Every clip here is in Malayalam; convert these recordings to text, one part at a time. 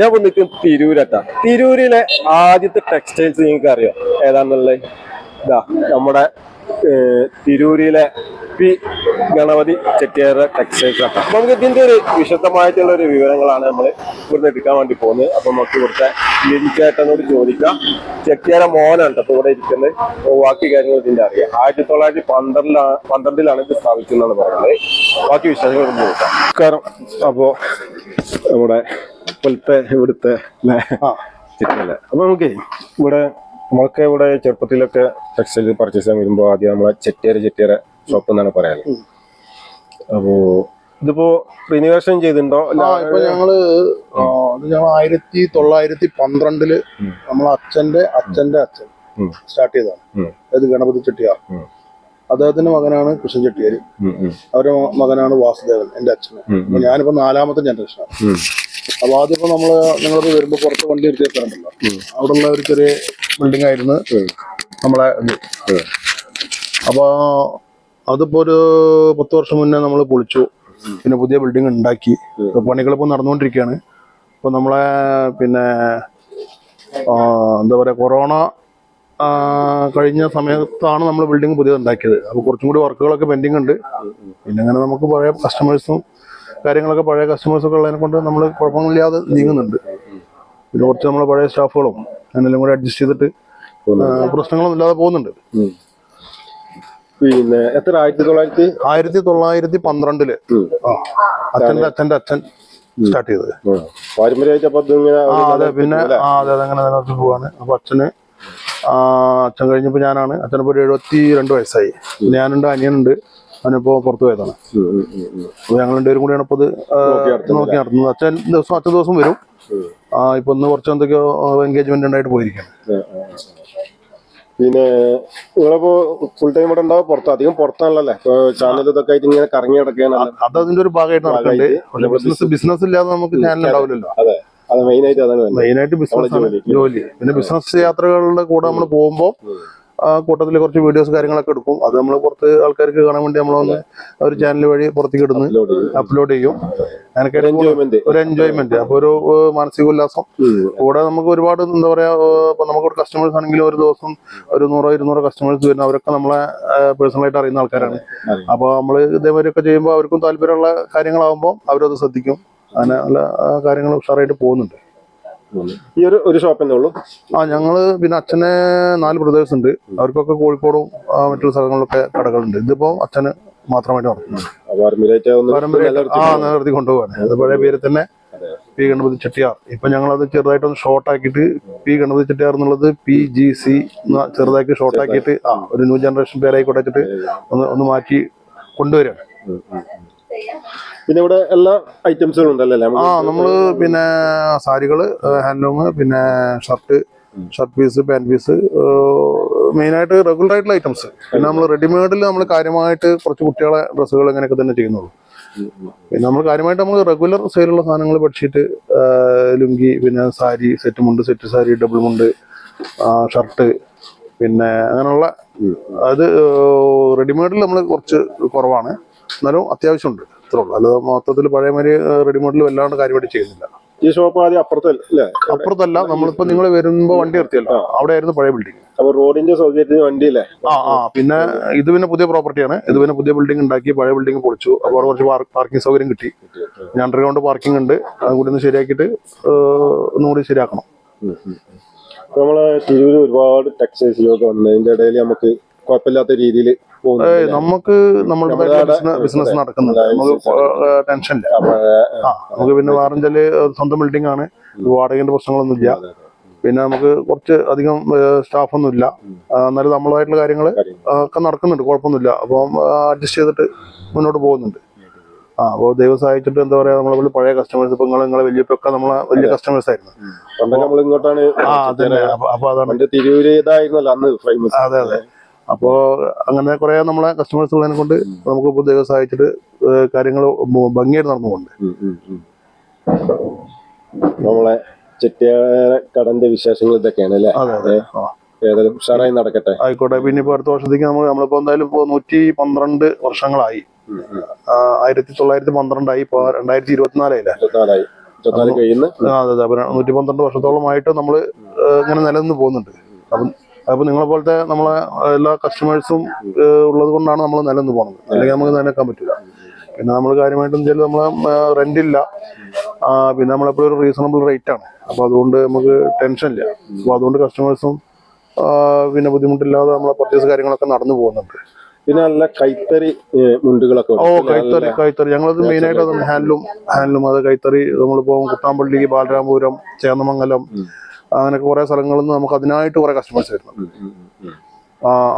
ഞാൻ ഇപ്പൊ നിൽക്കുന്നത് തിരൂരട്ടാ. തിരൂരിലെ ആദ്യത്തെ ടെക്സ്റ്റൈൽസ് നിങ്ങൾക്ക് അറിയോ ഏതാണെന്നുള്ളത് ഇതാ നമ്മുടെ തിരൂരിലെ പി ഗണപതി ചെട്ടിയാരുടെ ടെക്സ്റ്റൈൽസ് അപ്പൊ നമുക്ക് ഇതിന്റെ ഒരു വിശദമായിട്ടുള്ള ഒരു വിവരങ്ങളാണ് നമ്മൾ ഇവിടുന്ന് എടുക്കാൻ വേണ്ടി പോകുന്നത്. അപ്പൊ നമുക്ക് ഇവിടുത്തെ ലിൻചേട്ടനോട് ചോദിക്കാം. ചെട്ടിയാര മോനാണ് അപ്പൊ ഇവിടെ ഇരിക്കുന്നത്. ബാക്കി കാര്യങ്ങൾ ഇതിന്റെ അറിയാം. ആയിരത്തി തൊള്ളായിരത്തി പന്ത്രണ്ടിലാണ് പന്ത്രണ്ടിലാണ് ഇത് സ്ഥാപിക്കുന്നതെന്ന് പറയുന്നത്. ബാക്കി വിശേഷങ്ങൾ നമസ്കാരം അപ്പോ നമ്മുടെ ഇപ്പോഴത്തെ ഇവിടുത്തെ അപ്പൊ നമുക്ക് ഇവിടെ നമ്മളൊക്കെ ഇവിടെ ചെറുപ്പത്തിലൊക്കെ ടെക്സ്റ്റൈൽ പർച്ചേസ് ചെയ്യാൻ വരുമ്പോൾ ആദ്യം നമ്മളെ ചെറ്റേര ചെറ്റേര ഷോപ്പ് എന്നാണ് പറയാറ്. അപ്പോ ഇതിപ്പോ റിനിവേഷൻ ചെയ്തിട്ടുണ്ടോ? ആ ഇപ്പൊ ഞങ്ങൾ ഞങ്ങൾ ആയിരത്തി തൊള്ളായിരത്തി പന്ത്രണ്ടിൽ നമ്മളെ അച്ഛന്റെ അച്ഛന്റെ അച്ഛൻ സ്റ്റാർട്ട് ചെയ്തതാണ്. അതായത് ഗണപതി ചെട്ടിയാർ. അദ്ദേഹത്തിന്റെ മകനാണ് കൃഷ്ണൻ ചെട്ടിയാർ അവരുടെ മകനാണ് വാസുദേവൻ എന്റെ അച്ഛന്. ഞാനിപ്പോ നാലാമത്തെ ജനറേഷനാണ് അപ്പൊ ആദ്യം ഇപ്പൊ നമ്മൾ നിങ്ങൾ വരുമ്പോ പുറത്ത് വണ്ടി എടുത്ത് വെക്കാറുണ്ടല്ലോ അവിടെ ഉള്ള ഒരു ചെറിയ ബിൽഡിംഗ് ആയിരുന്നു. നമ്മളെ ഇത്. അപ്പൊ അതിപ്പോ ഒരു പത്ത് വർഷം മുന്നേ നമ്മൾ പൊളിച്ചു. പിന്നെ പുതിയ ബിൽഡിംഗ് ഉണ്ടാക്കി. ഇപ്പൊ പണികളിപ്പോ നടന്നുകൊണ്ടിരിക്കുകയാണ് ഇപ്പൊ നമ്മളെ പിന്നെ എന്താ പറയാ കൊറോണ കഴിഞ്ഞ സമയത്താണ് നമ്മൾ ബിൽഡിംഗ് പുതിയത് ഉണ്ടാക്കിയത്. അപ്പൊ കുറച്ചും കൂടി വർക്കുകളൊക്കെ പെൻഡിങ് ഉണ്ട്. പിന്നെ അങ്ങനെ നമുക്ക് പഴയ കസ്റ്റമേഴ്സും കാര്യങ്ങളൊക്കെ പഴയ കസ്റ്റമേഴ്സ് ഒക്കെ ഉള്ളതിനെ കൊണ്ട് നമ്മൾ കുഴപ്പമൊന്നുമില്ലാതെ നീങ്ങുന്നുണ്ട്. പിന്നെ കുറച്ച് നമ്മളെ പഴയ സ്റ്റാഫുകളും അതിനെല്ലാം കൂടെ അഡ്ജസ്റ്റ് ചെയ്തിട്ട് പ്രശ്നങ്ങളൊന്നും ഇല്ലാതെ പോകുന്നുണ്ട്. പിന്നെ എത്ര? ആയിരത്തി തൊള്ളായിരത്തി? ആയിരത്തി തൊള്ളായിരത്തി പന്ത്രണ്ടിൽ. അച്ഛന്റെ അച്ഛന്റെ അച്ഛൻ സ്റ്റാർട്ട് ചെയ്തത്. പാരമ്പര്യമായിട്ട് അതെ പിന്നെ അതെ അങ്ങനെ നിലനിർത്തി പോവാണ്. അപ്പൊ അച്ഛന് അച്ഛൻ കഴിഞ്ഞപ്പോ ഞാനാണ്. അച്ഛനിപ്പോ ഒരു എഴുപത്തി രണ്ട് വയസ്സായി ഞാനുണ്ട് അനിയനുണ്ട്. അവനിപ്പോ പുറത്തു പോയതാണ്. അപ്പൊ ഞങ്ങൾ രണ്ടുപേരും കൂടിയാണ് ഇപ്പൊ ഇത് നോക്കി നടത്തുന്നത്. അച്ഛൻ ദിവസം അച്ഛൻ ദിവസം വരും. ആ ഇപ്പൊ ഒന്ന് കുറച്ച് എന്തൊക്കെയോ എൻഗേജ്മെന്റ് ഉണ്ടായിട്ട് പോയിരിക്കുകയാണ്. പിന്നെ നിങ്ങളിപ്പോ ഫുൾ ടൈം ഇവിടെ ഉണ്ടാവും പുറത്ത് അധികം പുറത്താണല്ലേ ചാനൽ ഇതൊക്കെ ആയിട്ട് ഇങ്ങനെ കറങ്ങി കിടക്കുകയാണല്ലോ അത് അതിന്റെ ഒരു ഭാഗമായിട്ട് നടക്കുന്നുണ്ട് ബിസിനസ് ബിസിനസ് ഇല്ലാതെ നമുക്ക് ചാനൽ ഉണ്ടാവില്ലല്ലോ. അതെ. മെയിനായിട്ട് ബിസിനസ് ജോലി. ജോലി. പിന്നെ ബിസിനസ് യാത്രകളുടെ കൂടെ നമ്മൾ പോകുമ്പോൾ ആ കൂട്ടത്തിൽ കുറച്ച് വീഡിയോസ് കാര്യങ്ങളൊക്കെ എടുക്കും. അത് നമ്മൾ പുറത്ത് ആൾക്കാർക്ക് കാണാൻ വേണ്ടി നമ്മളൊന്ന് ഒരു ചാനൽ വഴി പുറത്തേക്ക് ഇടുന്നു. അപ്ലോഡ് ചെയ്യും. Enjoyment. ഒരു എൻജോയ്മെന്റ് അപ്പൊ ഒരു മാനസിക ഉല്ലാസം. കൂടെ നമുക്ക് ഒരുപാട് എന്താ പറയാ ഇപ്പൊ നമുക്ക് ഒരു കസ്റ്റമേഴ്സ് ആണെങ്കിലും ഒരു ദിവസം ഒരു നൂറോ ഇരുന്നൂറോ കസ്റ്റമേഴ്സ് വരുന്ന അവരൊക്കെ നമ്മളെ പേഴ്സണലായിട്ട് അറിയുന്ന ആൾക്കാരാണ്. അപ്പൊ നമ്മൾ ഇതേമാതിരിയൊക്കെ ചെയ്യുമ്പോൾ അവർക്കും താല്പര്യമുള്ള കാര്യങ്ങളാകുമ്പോൾ അവരത് ശ്രദ്ധിക്കും. അങ്ങനെ നല്ല കാര്യങ്ങൾ ഉഷാറായിട്ട് പോകുന്നുണ്ട്. ഈ ഒരു ഒരു ഷോപ്പ് തന്നെ ഉള്ളൂ. ആ ഞങ്ങൾ പിന്നെ അച്ഛന് നാല് ബ്രദേഴ്സ് ഉണ്ട്. അവർക്കൊക്കെ കോഴിക്കോടും മറ്റുള്ള സ്ഥലങ്ങളിലൊക്കെ കടകളുണ്ട്. ഇതിപ്പോ അച്ഛന് മാത്രമായിട്ട് നടത്തുന്നുണ്ട് ആ നിലനിർത്തി കൊണ്ടുപോകാൻ. അത് പഴയ പേര് തന്നെ പി. ഗണപതി ചെട്ടിയാർ. ഇപ്പൊ ഞങ്ങൾ അത് ചെറുതായിട്ടൊന്ന് ഷോർട്ട് ആക്കിയിട്ട് പി. ഗണപതി ചെട്ടിയാർ എന്നുള്ളത് പി. ജി. സി. ചെറുതാക്കി ഷോർട്ട് ആക്കിയിട്ട് ആ ഒരു ന്യൂ ജനറേഷൻ പേരായിക്കോട്ടെ വെച്ചിട്ട് ഒന്ന് ഒന്ന് മാറ്റി കൊണ്ടുവരികയാണ്. ഉം. പിന്നെ ഇവിടെ എല്ലാ ഐറ്റംസുകളും ഉണ്ടല്ലേ? ആ നമ്മൾ പിന്നെ സാരികൾ ഹാൻഡ്ലൂം പിന്നെ shirt shirt piece pant piece മെയിനായിട്ട് റെഗുലർ ആയിട്ടുള്ള ഐറ്റംസ് പിന്നെ നമ്മൾ റെഡിമെയ്ഡിൽ നമ്മൾ കാര്യമായിട്ട് കുറച്ച് കുട്ടികളെ ഡ്രസ്സുകൾ ഇങ്ങനെയൊക്കെ തന്നെ ചെയ്യുന്നുള്ളൂ. പിന്നെ നമ്മൾ കാര്യമായിട്ട് നമ്മൾ റെഗുലർ സെയിലുള്ള സാധനങ്ങൾ ബെഡ്ഷീറ്റ് ലുങ്കി പിന്നെ സാരി സെറ്റ് മുണ്ട് സെറ്റ് സാരി ഡബിൾ മുണ്ട് ഷർട്ട് പിന്നെ അങ്ങനെയുള്ള അത് റെഡിമെയ്ഡിൽ നമ്മൾ കുറച്ച് കുറവാണ്. എന്നാലും അത്യാവശ്യമുണ്ട്. ഇത്രേ ഉള്ളൂ. അല്ലാതെ മൊത്തത്തിൽ പഴയമാതിരി റെഡിമെയ്ഡിൽ വല്ലാണ്ട് കാര്യമായിട്ട് ചെയ്യുന്നില്ല. ഈ ഷോപ്പ് ആദ്യം അപ്പുറത്തല്ലേ അപ്പുറത്തല്ല നമ്മളിപ്പോ നിങ്ങൾ വരുമ്പോ വണ്ടി നിർത്തിയല്ലോ. അവിടെ ആയിരുന്നു പഴയ ബിൽഡിംഗ് അപ്പൊ റോഡിന്റെ സൗകര്യത്തിന് വണ്ടിയില്ലേ? ആ ആ. പിന്നെ ഇത് പിന്നെ പുതിയ പ്രോപ്പർട്ടിയാണ് ഇത് പിന്നെ പുതിയ ബിൽഡിംഗ് ഉണ്ടാക്കി പഴയ ബിൽഡിംഗ് പൊളിച്ചു. അപ്പോൾ അവിടെ കുറച്ച് പാർക്കിംഗ് സൗകര്യം കിട്ടി. ഞാൻ അണ്ടർഗ്രൗണ്ട് പാർക്കിംഗ് ഉണ്ട്. അതും കൂടി ഒന്ന് ശരിയാക്കിയിട്ട് ഒന്നുകൂടി ശരിയാക്കണം. നമ്മളെ തിരൂര് ഒരുപാട് ടെക്സ്റ്റൈൽസിലൊക്കെ വന്നതിന്റെ ഇടയിൽ നമുക്ക് കുഴപ്പമില്ലാത്ത രീതിയിൽ നമുക്ക് നമ്മുടെ ബിസിനസ് നടക്കുന്നുണ്ട്. നമുക്ക് ആ നമുക്ക് പിന്നെ വാറഞ്ചൽ സ്വന്തം ബിൽഡിംഗ് ആണ്. വാടകന്റെ പ്രശ്നങ്ങളൊന്നുമില്ല പിന്നെ നമുക്ക് കുറച്ച് അധികം സ്റ്റാഫ് ഒന്നും ഇല്ല. എന്നാലും നമ്മളായിട്ടുള്ള കാര്യങ്ങൾ ഒക്കെ നടക്കുന്നുണ്ട്. കുഴപ്പമൊന്നുമില്ല. അപ്പം അഡ്ജസ്റ്റ് ചെയ്തിട്ട് മുന്നോട്ട് പോകുന്നുണ്ട്. ആ അപ്പോൾ ദൈവം സഹായിച്ചിട്ട് എന്താ പറയാ നമ്മളെ പഴയ കസ്റ്റമേഴ്സ് ഇപ്പൊ നിങ്ങൾ നിങ്ങളെ വലിയപ്പൊക്കെ നമ്മളെ വലിയ കസ്റ്റമേഴ്സ് ആയിരുന്നു. നമ്മൾ ഇങ്ങോട്ടാണ് ആ അതെ അപ്പൊ അതാണ്. പണ്ട് തിരൂര് ഇതായിരുന്നല്ലോ അന്ന് ഫേമസ് അതെ അതെ. അപ്പോ അങ്ങനെ കുറെ നമ്മളെ കസ്റ്റമേഴ്സ് ഉള്ളതിനെ കൊണ്ട് നമുക്ക് പുതിയ സഹായിച്ചിട്ട് കാര്യങ്ങൾ ഭംഗിയായിട്ട് നടന്നുകൊണ്ട് നമ്മളെ ചെട്ടിയാര കടന്റെ വിശേഷങ്ങൾ ഇതൊക്കെയാണ് അല്ലേ? അതെ ഏതായാലും ഉഷാറായി നടക്കട്ടെ. ആയിക്കോട്ടെ. പിന്നെ ഇപ്പൊ അടുത്ത വർഷത്തേക്ക് നമ്മൾ നമ്മളിപ്പോ എന്തായാലും ഇപ്പോ നൂറ്റി പന്ത്രണ്ട് വർഷങ്ങളായി ആയിരത്തി തൊള്ളായിരത്തി പന്ത്രണ്ടായി ഇപ്പൊ രണ്ടായിരത്തി ഇരുപത്തിനാലായില്ലേ അതെ അതെ. നൂറ്റി പന്ത്രണ്ട് വർഷത്തോളമായിട്ട് നമ്മൾ ഇങ്ങനെ നിലനിന്ന് പോകുന്നുണ്ട്. അപ്പം അപ്പൊ നിങ്ങളെ പോലത്തെ നമ്മളെ എല്ലാ കസ്റ്റമേഴ്സും ഉള്ളത് കൊണ്ടാണ് നമ്മൾ നിലനിന്ന് പോകുന്നത് അല്ലെങ്കിൽ നമുക്ക് നിലനിൽക്കാൻ പറ്റില്ല പിന്നെ നമ്മൾ കാര്യമായിട്ടും ചില നമ്മൾ റെന്റ് ഇല്ല. പിന്നെ നമ്മളെപ്പോഴും ഒരു റീസണബിൾ റേറ്റ് ആണ്. അപ്പോൾ അതുകൊണ്ട് നമുക്ക് ടെൻഷൻ ഇല്ല. അപ്പോൾ അതുകൊണ്ട് കസ്റ്റമേഴ്സും പിന്നെ ബുദ്ധിമുട്ടില്ലാതെ നമ്മളെ പർച്ചേസ് കാര്യങ്ങളൊക്കെ നടന്നു പോകുന്നുണ്ട്. പിന്നെ നല്ല കൈത്തറി മുണ്ടുകളൊക്കെ ഓ കൈത്തറി കൈത്തറി. ഞങ്ങളത് മെയിൻ ആയിട്ട് അതാണ് ഹാൻഡ്ലൂം ഹാൻഡ്ലൂം. അത് കൈത്തറി നമ്മളിപ്പോ കുത്താമ്പള്ളി ബാലരാമപുരം ചേന്നമംഗലം അങ്ങനെയൊക്കെ കുറെ സ്ഥലങ്ങളിൽ നിന്ന് നമുക്ക് അതിനായിട്ട് കുറെ കസ്റ്റമേഴ്സ് വരുന്നുണ്ട്.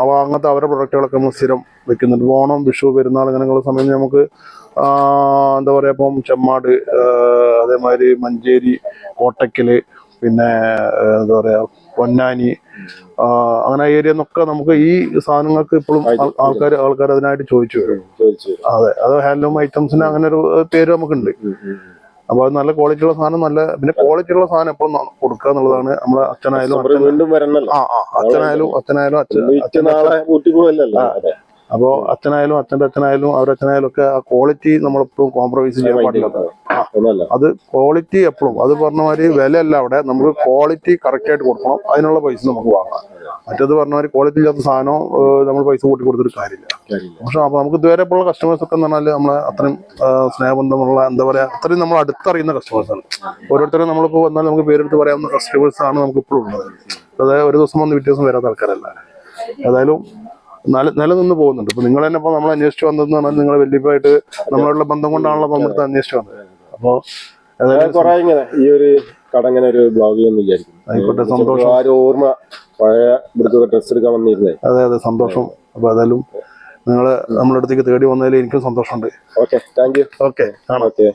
അവ അങ്ങനത്തെ അവരുടെ പ്രൊഡക്റ്റുകളൊക്കെ നമ്മൾ സ്ഥിരം വെക്കുന്നുണ്ട്. ഓണം വിഷു പെരുന്നാൾ അങ്ങനെയുള്ള സമയത്ത് നമുക്ക് എന്താ പറയുക ഇപ്പം ചെമ്മാട് അതേമാതിരി മഞ്ചേരി കോട്ടക്കൽ പിന്നെ എന്താ പറയുക പൊന്നാനി അങ്ങനെ ഏരിയ എന്നൊക്കെ നമുക്ക് ഈ സാധനങ്ങൾക്ക് ഇപ്പോഴും ആൾക്കാർ ആൾക്കാർ അതിനായിട്ട് ചോദിച്ചു വരും. അതെ. അത് ഹാൻഡ്ലൂം ഐറ്റംസിന് അങ്ങനെ ഒരു പേര് നമുക്കുണ്ട്. ഉം, ഉം, ഉം. അപ്പൊ അത് നല്ല ക്വാളിറ്റി ഉള്ള സാധനം നല്ല പിന്നെ ക്വാളിറ്റി ഉള്ള സാധനം എപ്പോഴും കൊടുക്കുക എന്നുള്ളതാണ് നമ്മളെ അച്ഛനായാലും വീണ്ടും വരണല്ലോ. ആ അച്ഛനായാലും അച്ഛനായാലും അച്ഛൻ അപ്പോ അച്ഛനായാലും അച്ഛന്റെ അച്ഛനായാലും അവരുടെ അച്ഛനായാലും ഒക്കെ ആ ക്വാളിറ്റി നമ്മളെപ്പോഴും കോംപ്രമൈസ് ചെയ്യാൻ പാടില്ല. അത് ക്വാളിറ്റി എപ്പോഴും. അത് പറഞ്ഞ മാതിരി വിലയല്ല അവിടെ. നമുക്ക് ക്വാളിറ്റി കറക്റ്റ് ആയിട്ട് കൊടുക്കണം. അതിനുള്ള പൈസ നമുക്ക് വാങ്ങാം. മറ്റേത് പറഞ്ഞ മാതിരി ക്വാളിറ്റി ഇല്ലാത്ത സാധനം നമ്മൾ പൈസ കൂട്ടി കൊടുത്തിട്ട് കാര്യമില്ല. പക്ഷെ അപ്പൊ നമുക്ക് ഇതുവരെ ഇപ്പോൾ കസ്റ്റമേഴ്സ് ഒക്കെ എന്ന് പറഞ്ഞാൽ നമ്മളെ അത്രയും സ്നേഹബന്ധമുള്ള എന്താ പറയാ അത്രയും നമ്മൾ അടുത്തറിയുന്ന കസ്റ്റമേഴ്സ് ആണ്. ഓരോരുത്തരും നമ്മളിപ്പോൾ വന്നാൽ നമുക്ക് പേരെടുത്ത് പറയാവുന്ന കസ്റ്റമേഴ്സ് ആണ് നമുക്ക് ഇപ്പോഴും ഉള്ളത്. അതായത് ഒരു ദിവസം വന്ന് വ്യത്യാസം വരാത്ത ആൾക്കാരല്ല. ഏതായാലും നില നിലനിന്ന് പോകുന്നുണ്ട്. ഇപ്പൊ നിങ്ങൾ തന്നെ ഇപ്പൊ നമ്മൾ അന്വേഷിച്ച് വന്നതെന്ന് പറഞ്ഞാൽ നിങ്ങൾ വലിയപ്പായിട്ട് നമ്മളുള്ള ബന്ധം കൊണ്ടാണല്ലോ നമ്മൾ അന്വേഷിച്ചു അന്വേഷിച്ച് വന്നത്. അപ്പോ ഏതായാലും കൊറേ ഇങ്ങനെ ഈ ഒരു കട ഇങ്ങനെ ഒരു ബ്ലോഗ് ചെയ്യുന്ന വിചാരിക്കും ആയിക്കോട്ടെ, സന്തോഷം. ആരും ഓർമ്മ പഴയ ഇവിടുത്തെ ഡ്രസ് എടുക്കാൻ വന്നിരുന്നേ. അതെ അതെ സന്തോഷം. അപ്പൊ ഏതായാലും നിങ്ങൾ നമ്മുടെ അടുത്തേക്ക് തേടി വന്നതിൽ എനിക്കും സന്തോഷമുണ്ട്. ഓക്കെ താങ്ക് യു ഓക്കെ ആണോ ഓക്കെ